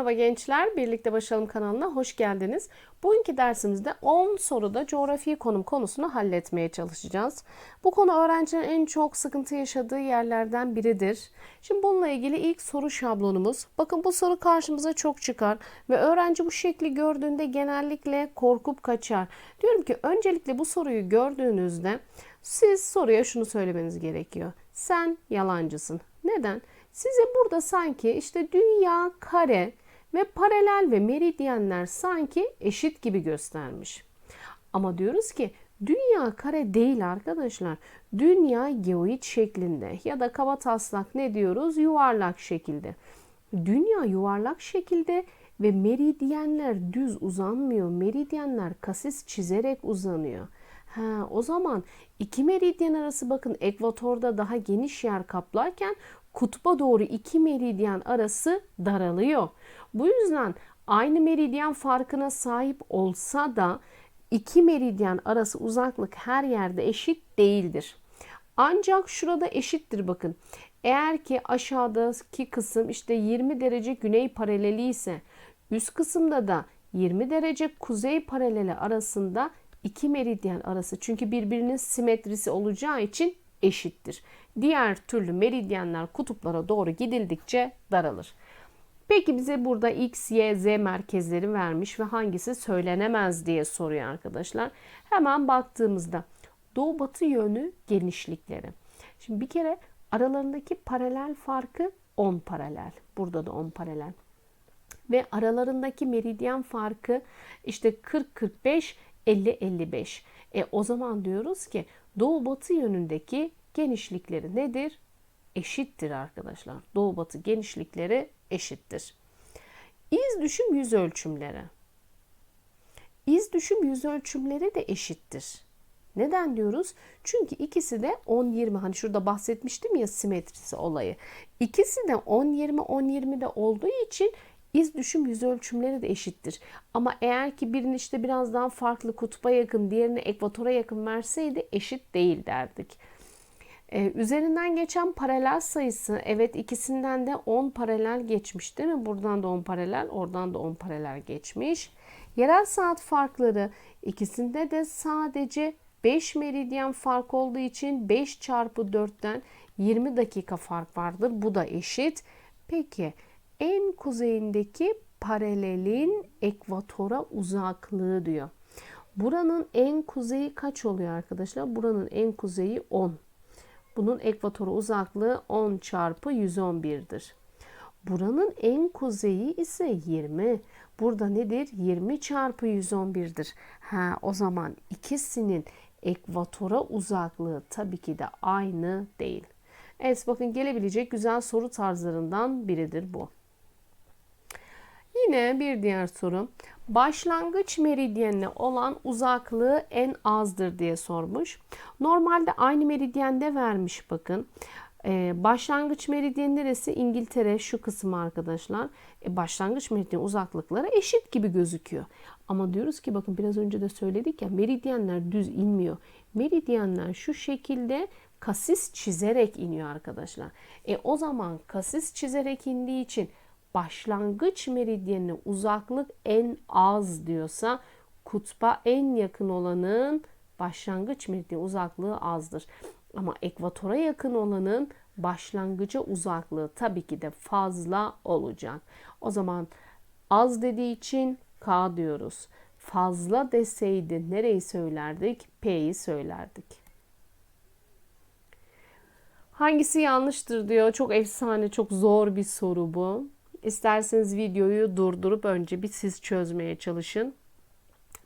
Merhaba gençler, Birlikte Başlayalım kanalına hoş geldiniz. Bugünkü dersimizde 10 soruda coğrafi konum konusunu halletmeye çalışacağız. Bu konu öğrencilerin en çok sıkıntı yaşadığı yerlerden biridir. Şimdi bununla ilgili ilk soru şablonumuz. Bakın bu soru karşımıza çok çıkar ve öğrenci bu şekli gördüğünde genellikle korkup kaçar. Diyorum ki öncelikle bu soruyu gördüğünüzde siz soruya şunu söylemeniz gerekiyor. Sen yalancısın. Neden? Size burada sanki işte dünya kare ve paralel ve meridyenler sanki eşit gibi göstermiş. Ama diyoruz ki dünya kare değil arkadaşlar. Dünya geoid şeklinde ya da kaba taslak ne diyoruz? Yuvarlak şekilde. Dünya yuvarlak şekilde ve meridyenler düz uzanmıyor. Meridyenler kasis çizerek uzanıyor. Ha, o zaman iki meridyen arası bakın ekvatorda daha geniş yer kaplarken kutba doğru iki meridyen arası daralıyor. Bu yüzden aynı meridyen farkına sahip olsa da iki meridyen arası uzaklık her yerde eşit değildir. Ancak şurada eşittir bakın. Eğer ki aşağıdaki kısım işte 20 derece güney paraleli ise üst kısımda da 20 derece kuzey paraleli arasında iki meridyen arası çünkü birbirinin simetrisi olacağı için eşittir. Diğer türlü meridyenler kutuplara doğru gidildikçe daralır. Peki bize burada X, Y, Z merkezleri vermiş ve hangisi söylenemez diye soruyor arkadaşlar. Hemen baktığımızda doğu batı yönü genişlikleri. Şimdi bir kere aralarındaki paralel farkı 10 paralel. Burada da 10 paralel. Ve aralarındaki meridyen farkı işte 40-45, 50-55. E o zaman diyoruz ki doğu batı yönündeki genişlikleri nedir? Eşittir arkadaşlar. Doğu batı genişlikleri eşittir. İz düşüm yüz ölçümleri. İz düşüm yüz ölçümleri de eşittir. Neden diyoruz? Çünkü ikisi de 10-20 hani şurada bahsetmiştim ya simetrisi olayı. İkisi de 10-20 10-20'de olduğu için iz düşüm yüz ölçümleri de eşittir. Ama eğer ki birini işte biraz daha farklı kutba yakın, diğerini ekvatora yakın verseydi eşit değil derdik. Ee, üzerinden geçen paralel sayısı evet ikisinden de 10 paralel geçmiş değil mi? Buradan da 10 paralel, oradan da 10 paralel geçmiş. Yerel saat farkları ikisinde de sadece 5 meridyen fark olduğu için 5 çarpı 4'ten 20 dakika fark vardır. Bu da eşit. Peki en kuzeyindeki paralelin ekvatora uzaklığı diyor. Buranın en kuzeyi kaç oluyor arkadaşlar? Buranın en kuzeyi 10. Bunun ekvatora uzaklığı 10 çarpı 111'dir. Buranın en kuzeyi ise 20. Burada nedir? 20 çarpı 111'dir. Ha, o zaman ikisinin ekvatora uzaklığı tabii ki de aynı değil. Evet bakın gelebilecek güzel soru tarzlarından biridir bu. Yine bir diğer soru. Başlangıç meridyenine olan uzaklığı en azdır diye sormuş. Normalde aynı meridyende vermiş bakın. Ee, başlangıç meridyen neresi? İngiltere şu kısım arkadaşlar. Ee, başlangıç meridyen uzaklıkları eşit gibi gözüküyor. Ama diyoruz ki bakın biraz önce de söyledik ya meridyenler düz inmiyor. Meridyenler şu şekilde kasis çizerek iniyor arkadaşlar. E o zaman kasis çizerek indiği için başlangıç meridyenine uzaklık en az diyorsa kutba en yakın olanın başlangıç meridyen uzaklığı azdır. Ama ekvatora yakın olanın başlangıca uzaklığı tabii ki de fazla olacak. O zaman az dediği için K diyoruz. Fazla deseydi nereyi söylerdik? P'yi söylerdik. Hangisi yanlıştır diyor. Çok efsane, çok zor bir soru bu. İsterseniz videoyu durdurup önce bir siz çözmeye çalışın.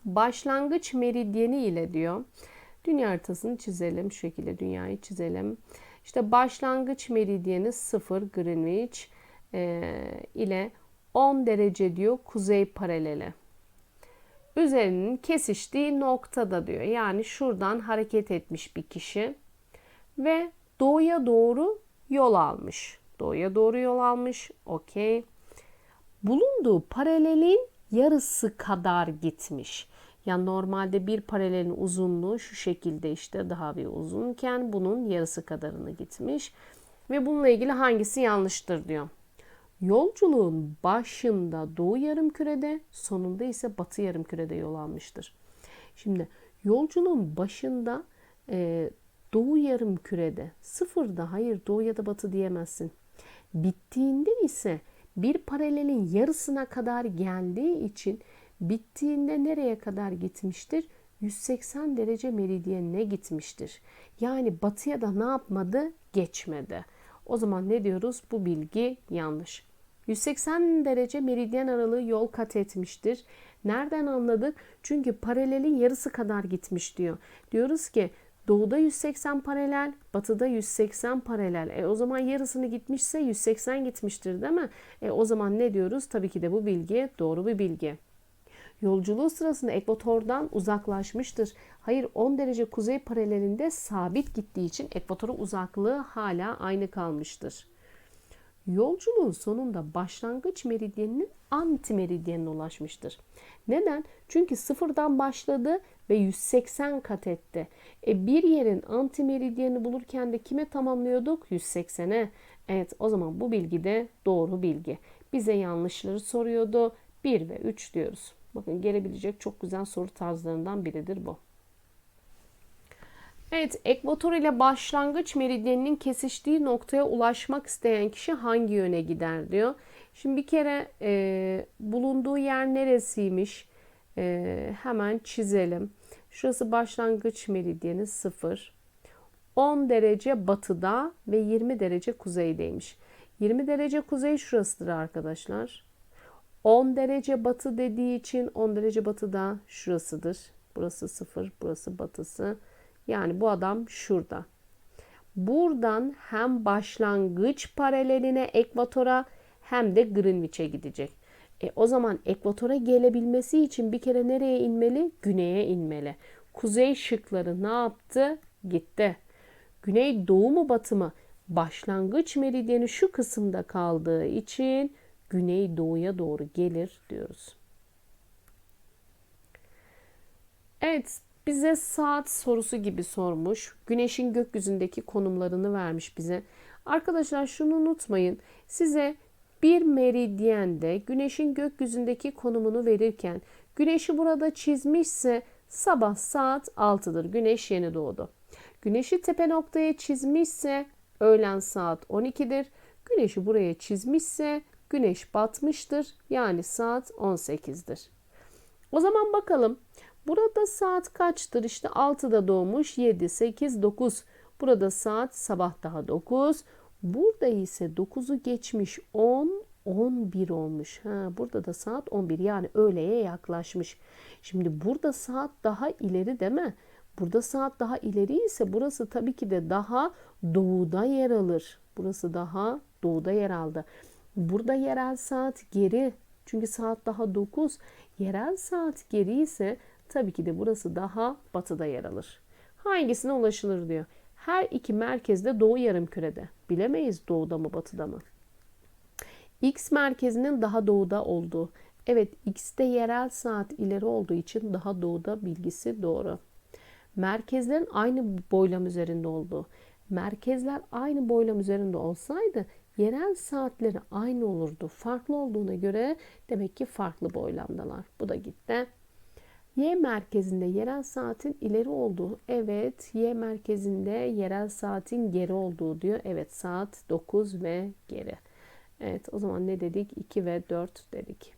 Başlangıç meridyeni ile diyor. Dünya haritasını çizelim. Şu şekilde dünyayı çizelim. İşte başlangıç meridyeni 0 Greenwich e, ile 10 derece diyor kuzey paraleli. Üzerinin kesiştiği noktada diyor. Yani şuradan hareket etmiş bir kişi ve doğuya doğru yol almış. Doğuya doğru yol almış. Okey. Bulunduğu paralelin yarısı kadar gitmiş. Yani normalde bir paralelin uzunluğu şu şekilde işte daha bir uzunken bunun yarısı kadarını gitmiş. Ve bununla ilgili hangisi yanlıştır diyor. Yolculuğun başında doğu yarımkürede, sonunda ise batı yarımkürede yol almıştır. Şimdi yolculuğun başında e, doğu yarımkürede, sıfırda hayır doğu ya da batı diyemezsin. Bittiğinde ise bir paralelin yarısına kadar geldiği için bittiğinde nereye kadar gitmiştir? 180 derece meridyenine gitmiştir. Yani batıya da ne yapmadı? Geçmedi. O zaman ne diyoruz? Bu bilgi yanlış. 180 derece meridyen aralığı yol kat etmiştir. Nereden anladık? Çünkü paralelin yarısı kadar gitmiş diyor. Diyoruz ki doğuda 180 paralel, batıda 180 paralel. E o zaman yarısını gitmişse 180 gitmiştir değil mi? E o zaman ne diyoruz? Tabii ki de bu bilgi doğru bir bilgi. Yolculuğu sırasında ekvatordan uzaklaşmıştır. Hayır 10 derece kuzey paralelinde sabit gittiği için ekvatora uzaklığı hala aynı kalmıştır. Yolculuğun sonunda başlangıç meridyeninin anti meridyenine ulaşmıştır. Neden? Çünkü sıfırdan başladı ve 180 kat etti. E bir yerin anti meridyenini bulurken de kime tamamlıyorduk? 180'e. Evet o zaman bu bilgi de doğru bilgi. Bize yanlışları soruyordu. 1 ve 3 diyoruz. Bakın gelebilecek çok güzel soru tarzlarından biridir bu. Evet, ekvator ile başlangıç meridyeninin kesiştiği noktaya ulaşmak isteyen kişi hangi yöne gider diyor. Şimdi bir kere e, bulunduğu yer neresiymiş? E, hemen çizelim. Şurası başlangıç meridyeni 0. 10 derece batıda ve 20 derece kuzeydeymiş. 20 derece kuzey şurasıdır arkadaşlar. 10 derece batı dediği için 10 derece batıda şurasıdır. Burası 0, burası batısı. Yani bu adam şurada. Buradan hem başlangıç paraleline ekvatora hem de Greenwich'e gidecek. E, o zaman ekvatora gelebilmesi için bir kere nereye inmeli? Güneye inmeli. Kuzey şıkları ne yaptı? Gitti. Güney doğu mu batı mı? Başlangıç meridyeni şu kısımda kaldığı için güney doğuya doğru gelir diyoruz. Evet, bize saat sorusu gibi sormuş. Güneşin gökyüzündeki konumlarını vermiş bize. Arkadaşlar şunu unutmayın. Size bir meridyende güneşin gökyüzündeki konumunu verirken güneşi burada çizmişse sabah saat 6'dır. Güneş yeni doğdu. Güneşi tepe noktaya çizmişse öğlen saat 12'dir. Güneşi buraya çizmişse güneş batmıştır. Yani saat 18'dir. O zaman bakalım Burada saat kaçtır? İşte 6'da doğmuş 7, 8, 9. Burada saat sabah daha 9. Burada ise 9'u geçmiş 10, 11 olmuş. Ha, burada da saat 11 yani öğleye yaklaşmış. Şimdi burada saat daha ileri değil mi? Burada saat daha ileri ise burası tabii ki de daha doğuda yer alır. Burası daha doğuda yer aldı. Burada yerel saat geri. Çünkü saat daha 9. Yerel saat geri ise Tabii ki de burası daha batıda yer alır. Hangisine ulaşılır diyor. Her iki merkezde doğu yarımkürede. Bilemeyiz doğuda mı batıda mı. X merkezinin daha doğuda olduğu. Evet X'te yerel saat ileri olduğu için daha doğuda bilgisi doğru. Merkezlerin aynı boylam üzerinde olduğu. Merkezler aynı boylam üzerinde olsaydı yerel saatleri aynı olurdu. Farklı olduğuna göre demek ki farklı boylamdalar. Bu da gitti. Y merkezinde yerel saatin ileri olduğu. Evet, Y merkezinde yerel saatin geri olduğu diyor. Evet, saat 9 ve geri. Evet, o zaman ne dedik? 2 ve 4 dedik.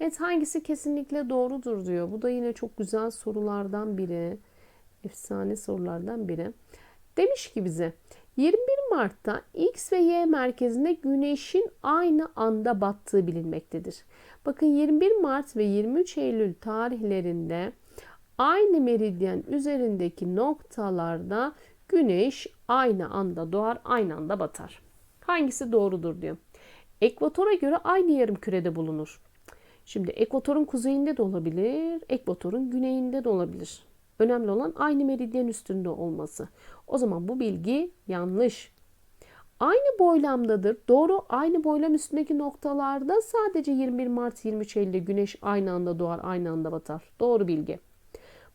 Evet, hangisi kesinlikle doğrudur diyor. Bu da yine çok güzel sorulardan biri. Efsane sorulardan biri. Demiş ki bize 21 Mart'ta X ve Y merkezinde güneşin aynı anda battığı bilinmektedir. Bakın 21 Mart ve 23 Eylül tarihlerinde aynı meridyen üzerindeki noktalarda güneş aynı anda doğar, aynı anda batar. Hangisi doğrudur diyor. Ekvatora göre aynı yarım kürede bulunur. Şimdi ekvatorun kuzeyinde de olabilir, ekvatorun güneyinde de olabilir. Önemli olan aynı meridyen üstünde olması. O zaman bu bilgi yanlış. Aynı boylamdadır. Doğru aynı boylam üstündeki noktalarda sadece 21 Mart 23 Eylül'de güneş aynı anda doğar aynı anda batar. Doğru bilgi.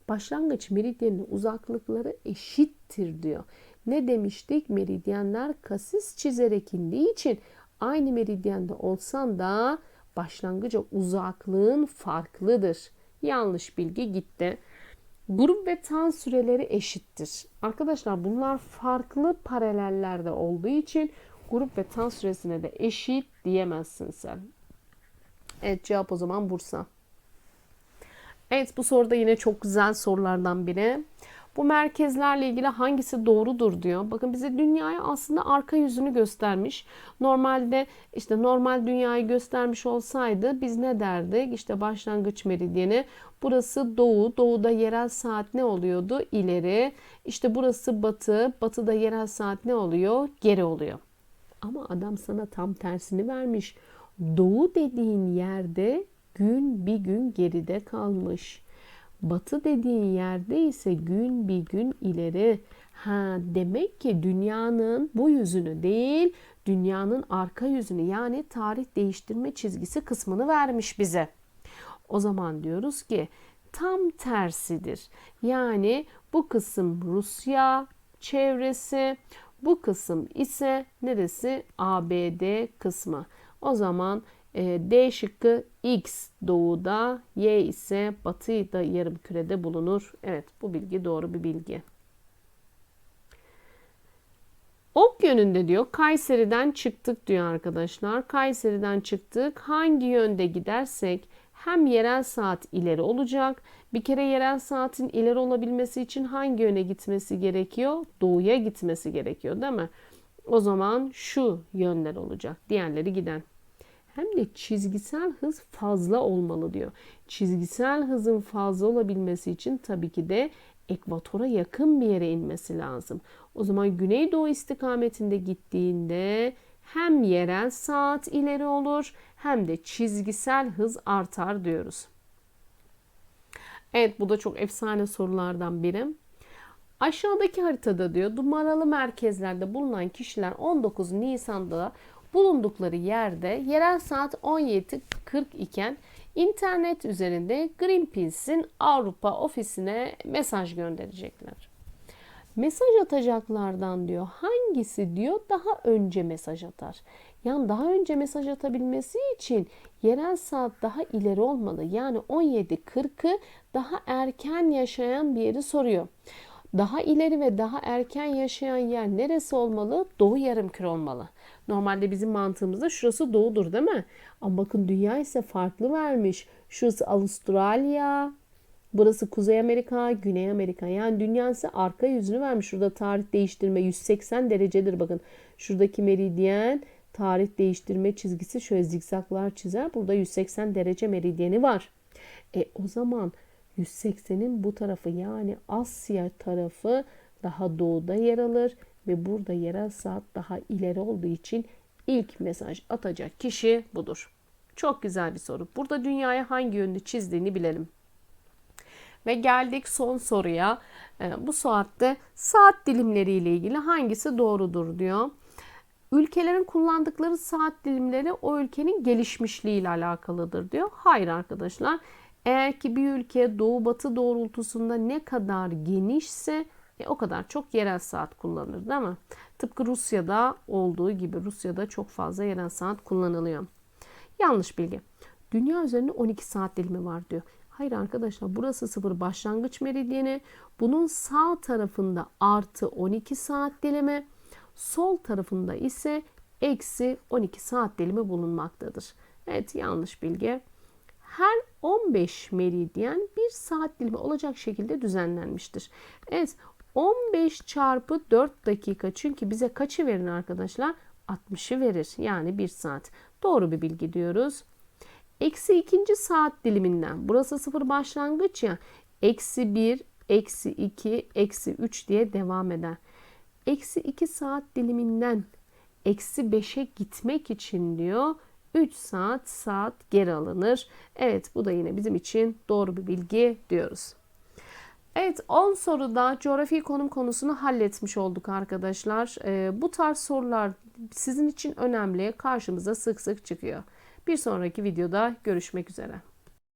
başlangıç meridyeninin uzaklıkları eşittir diyor. Ne demiştik? Meridyenler kasis çizerek indiği için aynı meridyende olsan da başlangıca uzaklığın farklıdır. Yanlış bilgi gitti. Grup ve tan süreleri eşittir. Arkadaşlar bunlar farklı paralellerde olduğu için grup ve tan süresine de eşit diyemezsin sen. Evet cevap o zaman Bursa. Evet bu soruda yine çok güzel sorulardan biri. Bu merkezlerle ilgili hangisi doğrudur diyor. Bakın bize dünyayı aslında arka yüzünü göstermiş. Normalde işte normal dünyayı göstermiş olsaydı biz ne derdik? İşte başlangıç meridyeni. Burası doğu. Doğuda yerel saat ne oluyordu? İleri. İşte burası batı. Batıda yerel saat ne oluyor? Geri oluyor. Ama adam sana tam tersini vermiş. Doğu dediğin yerde gün bir gün geride kalmış. Batı dediğin yerde ise gün bir gün ileri. Ha demek ki dünyanın bu yüzünü değil, dünyanın arka yüzünü yani tarih değiştirme çizgisi kısmını vermiş bize. O zaman diyoruz ki tam tersidir. Yani bu kısım Rusya çevresi, bu kısım ise neresi? ABD kısmı. O zaman D şıkkı X doğuda, Y ise batıda yarım kürede bulunur. Evet bu bilgi doğru bir bilgi. Ok yönünde diyor Kayseri'den çıktık diyor arkadaşlar. Kayseri'den çıktık. Hangi yönde gidersek hem yerel saat ileri olacak. Bir kere yerel saatin ileri olabilmesi için hangi yöne gitmesi gerekiyor? Doğuya gitmesi gerekiyor değil mi? O zaman şu yönler olacak. Diğerleri giden hem de çizgisel hız fazla olmalı diyor. Çizgisel hızın fazla olabilmesi için tabii ki de ekvatora yakın bir yere inmesi lazım. O zaman güneydoğu istikametinde gittiğinde hem yerel saat ileri olur hem de çizgisel hız artar diyoruz. Evet bu da çok efsane sorulardan biri. Aşağıdaki haritada diyor numaralı merkezlerde bulunan kişiler 19 Nisan'da bulundukları yerde yerel saat 17.40 iken internet üzerinde Greenpeace'in Avrupa ofisine mesaj gönderecekler. Mesaj atacaklardan diyor hangisi diyor daha önce mesaj atar. Yani daha önce mesaj atabilmesi için yerel saat daha ileri olmalı. Yani 17.40'ı daha erken yaşayan bir yeri soruyor. Daha ileri ve daha erken yaşayan yer neresi olmalı? Doğu yarımküre olmalı. Normalde bizim mantığımızda şurası doğudur değil mi? Ama bakın dünya ise farklı vermiş. Şurası Avustralya, burası Kuzey Amerika, Güney Amerika. Yani dünya ise arka yüzünü vermiş. Şurada tarih değiştirme 180 derecedir bakın. Şuradaki meridyen tarih değiştirme çizgisi şöyle zikzaklar çizer. Burada 180 derece meridyeni var. E o zaman 180'in bu tarafı yani Asya tarafı daha doğuda yer alır ve burada yerel saat daha ileri olduğu için ilk mesaj atacak kişi budur. Çok güzel bir soru. Burada dünyaya hangi yönünü çizdiğini bilelim. Ve geldik son soruya. Ee, bu saatte saat dilimleri ile ilgili hangisi doğrudur diyor. Ülkelerin kullandıkları saat dilimleri o ülkenin gelişmişliği ile alakalıdır diyor. Hayır arkadaşlar. Eğer ki bir ülke doğu batı doğrultusunda ne kadar genişse e, o kadar çok yerel saat kullanır değil mi? Tıpkı Rusya'da olduğu gibi Rusya'da çok fazla yerel saat kullanılıyor. Yanlış bilgi. Dünya üzerinde 12 saat dilimi var diyor. Hayır arkadaşlar burası sıfır başlangıç meridyeni. Bunun sağ tarafında artı 12 saat dilimi. Sol tarafında ise eksi 12 saat dilimi bulunmaktadır. Evet yanlış bilgi. Her 15 meridyen bir saat dilimi olacak şekilde düzenlenmiştir. Evet 15 çarpı 4 dakika çünkü bize kaçı verin arkadaşlar? 60'ı verir yani 1 saat. Doğru bir bilgi diyoruz. Eksi ikinci saat diliminden burası sıfır başlangıç ya eksi 1, eksi 2, eksi 3 diye devam eder. Eksi 2 saat diliminden eksi 5'e gitmek için diyor 3 saat saat geri alınır. Evet bu da yine bizim için doğru bir bilgi diyoruz. Evet 10 soruda coğrafi konum konusunu halletmiş olduk arkadaşlar. Ee, bu tarz sorular sizin için önemli. Karşımıza sık sık çıkıyor. Bir sonraki videoda görüşmek üzere.